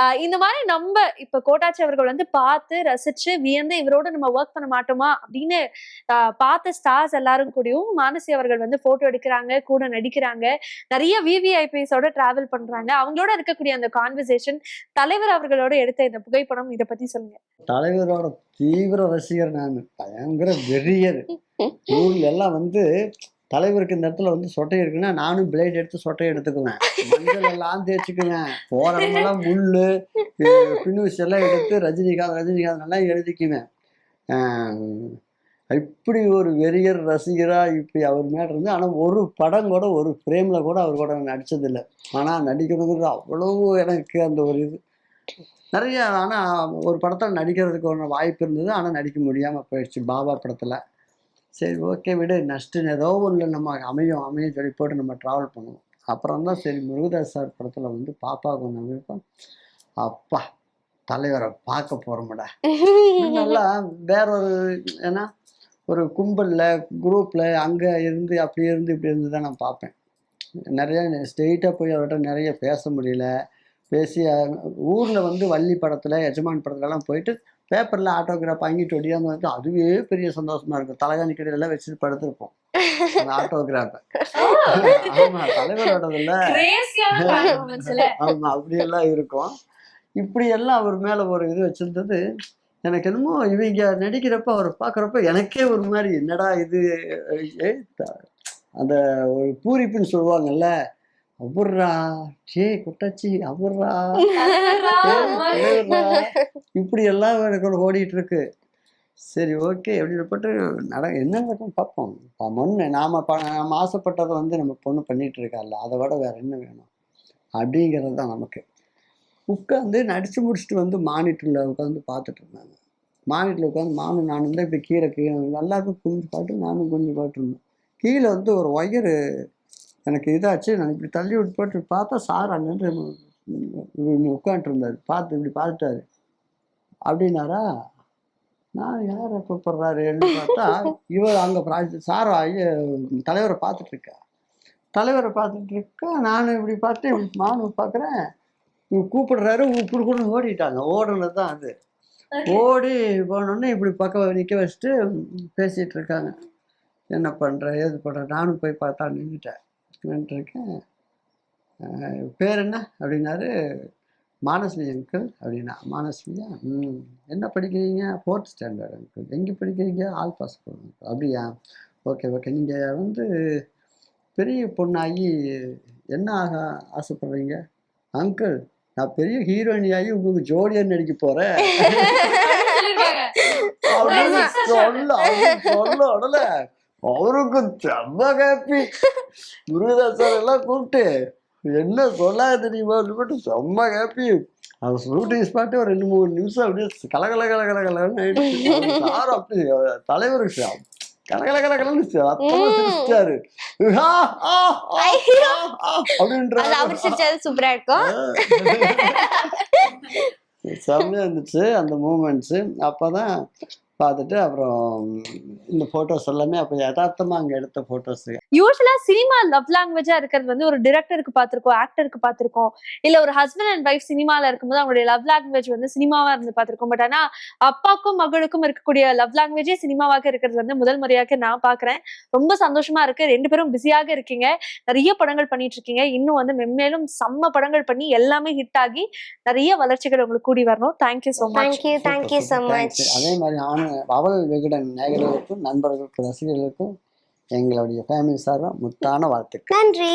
ஆஹ் இந்த மாதிரி நம்ம இப்ப கோட்டாச்சி அவர்கள் வந்து பார்த்து ரசிச்சு வியந்து இவரோட நம்ம ஒர்க் பண்ண மாட்டோமா அப்படின்னு ஆஹ் பார்த்த ஸ்டார்ஸ் எல்லாரும் கூடயும் மானசி அவர்கள் வந்து போட்டோ எடுக்கிறாங்க கூட நடிக்கிறாங்க. நிறைய விவிஐபிஸோட டிராவல் பண்றாங்க. அவங்களோட இருக்கக்கூடிய அந்த கான்வர்சேஷன் தலைவர் அவர்களோட எடுத்த இந்த புகைப்படம் இதை பத்தி சொல்லுங்க. தலைவரோட தீவிர ரசிகர் நான். பயங்கர வெறியர். ஊர்ல எல்லாம் வந்து தலைவருக்கு இந்த இடத்துல வந்து சொட்டை இருக்குன்னா நானும் பிளேட் எடுத்து சொட்டை எடுத்துக்குவேன். மஞ்சள் எல்லாம் தேய்ச்சிக்குவேன். போறவங்கெல்லாம் முள்ளு பின்னூசி எல்லாம் எடுத்து ரஜினிகாந்த் ரஜினிகாந்த் எல்லாம் எழுதிக்குவேன். இப்படி ஒரு வெறியர் ரசிகரா இப்படி அவர் மேல இருந்து ஆனா ஒரு படம் கூட ஒரு ஃப்ரேம்ல கூட அவர் கூட நடிச்சதில்லை. ஆனா நடிக்கிறதுக்கு அவ்வளவு எனக்கு அந்த ஒரு இது. நிறைய ஆனால் ஒரு படத்தில் நடிக்கிறதுக்கு ஒரு வாய்ப்பு இருந்தது. ஆனால் நடிக்க முடியாமல் போயிடுச்சு பாபா படத்தில். சரி ஓகே விடு. நஷ்டம் ஏதோ ஒன்று நம்ம அமையும் அமையும் சொல்லி போட்டு நம்ம ட்ராவல் பண்ணுவோம். அப்புறம் தான் சரி முருகதாஸ் சார் படத்தில் வந்து பாப்பாவுக்கு கொஞ்சம் விருப்பம் அப்பா தலைவரை பார்க்க போகிறோம்டா நல்லா வேற ஒரு ஏன்னா ஒரு கும்பலில் குரூப்பில் அங்கே இருந்து அப்படி இருந்து இப்படி இருந்து தான் நான் பார்ப்பேன். நிறைய ஸ்ட்ரெயிட்டாக போய் அவர்கிட்ட நிறைய பேச முடியல. பேசி ஊர்ல வந்து வள்ளி படத்துல எஜமான் படத்துலலாம் போயிட்டு பேப்பர்ல ஆட்டோகிராஃப் வாங்கிட்டு ஒடியாந்து வந்து அதுவே பெரிய சந்தோஷமா இருக்கும். தலகாணி கடையில வச்சுட்டு படுத்திருப்போம். அந்த ஆட்டோகிராஃபை ஆமா தலைவரோடதுல ஆமா அப்படியெல்லாம் இருக்கும். இப்படி எல்லாம் அவர் மேல ஒரு இது வச்சிருந்தது. எனக்கு என்னமோ இவங்க நடிக்கிறப்ப அவர் பார்க்குறப்ப எனக்கே ஒரு மாதிரி என்னடா இது? அந்த ஒரு பூரிப்புன்னு சொல்லுவாங்கல்ல அவர்ரா சே குட்டாச்சி அவர்ரா இப்படி எல்லாம் எனக்கு ஓடிட்டு இருக்கு சரி ஓகே. அப்படின்னு போட்டு நட என்ன நடக்கும் பார்ப்போம் ப- முன்ன நாம ப நம்ம ஆசைப்பட்டதை வந்து நம்ம பொண்ணு பண்ணிட்டு இருக்கால அதை விட வேற என்ன வேணும்? அப்படிங்கிறது தான் நமக்கு. உட்காந்து நடிச்சு முடிச்சுட்டு வந்து மானிட்டரில் உட்காந்து பார்த்துட்டு இருந்தாங்க. மானிட்டரில் உட்காந்து நானும் நானும் தான் இப்படி கீழே கீழே எல்லாருக்கும் குஞ்சு பாட்டு நானும் குஞ்சு பாட்டு இருந்தேன் கீழே வந்து ஒரு ஒயரு எனக்கு இதாச்சு நான் இப்படி தள்ளி விட்டு போட்டு பார்த்தா சார் அங்கேருந்து உட்காந்துருந்தாரு பார்த்து இப்படி பார்த்துட்டாரு. அப்படின்னாரா? நான் யாரை கூப்பிட்றாருன்னு பார்த்தா இவர் அங்கே ப்ராஜெக்ட் சார் தலைவரை பார்த்துட்டு இருக்கா. தலைவரை பார்த்துட்டு இருக்கா. நானும் இப்படி பார்த்து இப்படி நானும் பார்க்குறேன். இவர் கூப்பிடுறாரு இப்படி கூட ஓடிட்டாங்க. ஓடுனது தான் அது. ஓடி போனோடனே இப்படி பக்கம் நிற்க வச்சுட்டு பேசிகிட்டு இருக்காங்க. என்ன பண்ணுற ஏது பண்ணுற நானும் போய் பார்த்தா நின்றுட்டேன் நின்றுருக்கேன் பேர் என்ன அப்படின்னாரு மானஸ்வி அங்கிள் அப்படின்னா மானஸ்வியா ம் என்ன படிக்கிறீங்க? ஃபோர்த் ஸ்டாண்டர்ட் அங்கிள் எங்கே படிக்கிறீங்க? ஆல் பாஸ் அப்படியா? ஓகே ஓகே நீங்கள் வந்து பெரிய பொண்ணாகி என்ன ஆக ஆசைப்படுறீங்க? அங்கிள் நான் பெரிய ஹீரோயினி ஆகி உங்களுக்கு ஜோடியாக நடிக்க போகிறேன் சொல்ல சொல்ல உடனே அவருக்கு செம்ம ஹாப்பி முருகதாஸ் சார் எல்லாம் கூப்பிட்டு என்ன சொல்லாத தெரியுமா சொல்லிட்டு செம்ம ஹாப்பி அந்த ஷூட்டிங் ஸ்பாட்டே ஒரு ரெண்டு மூணு நிமிஷம் அப்படியே கலகல கல கல கலன்னு ஆயிடுச்சு. சார் அப்படி தலைவருக்கு கலகல கல கலன்னு ரத்தமா அப்படின்றாரு. அது அவர் சிரிச்சது சூப்பரா இருக்கும். செம்மையாக இருந்துச்சு அந்த மூமெண்ட்ஸு அப்போ தான் பார்த்துட்டு அப்புறம் இந்த ஃபோட்டோஸ் எல்லாமே அப்போ யதார்த்தமாக அங்கே எடுத்த ஃபோட்டோஸ் யூஸ்வலாக சினிமா லவ் லாங்குவேஜா இருக்கிறது வந்து ஒரு டிரெக்டருக்கு பார்த்திருக்கோம் ஆக்டருக்கு பார்த்திருக்கோம். இல்ல ஒரு ஹஸ்பண்ட் அண்ட் ஒய்ஃப் சினிமால இருக்கும்போது அவங்களுடைய லவ் லாங்குவேஜ் வந்து சினிமாவா இருந்து பார்த்திருக்கோம். பட் ஆனா அப்பாக்கும் மகளுக்கும் இருக்கக்கூடிய லவ் லாங்குவேஜே சினிமாவாக இருக்கிறது வந்து முதல் முறையாக நான் பாக்குறேன் ரொம்ப சந்தோஷமா இருக்கு. ரெண்டு பேரும் பிஸியாக இருக்கீங்க. நிறைய படங்கள் பண்ணிட்டு இருக்கீங்க. இன்னும் வந்து மென்மேலும் செம்ம படங்கள் பண்ணி எல்லாமே ஹிட் ஆகி நிறைய வளர்ச்சிகள் உங்களுக்கு கூடி வரணும். Thank you so much thank you thank you so much அதே மாதிரி அவள் வெகுடன் நேயர்களுக்கும் நண்பர்களுக்கும் ரசிகர்களுக்கும் எங்களுடைய ஃபேமிலி சார்பாக முத்தான வாழ்த்துக்கள். நன்றி.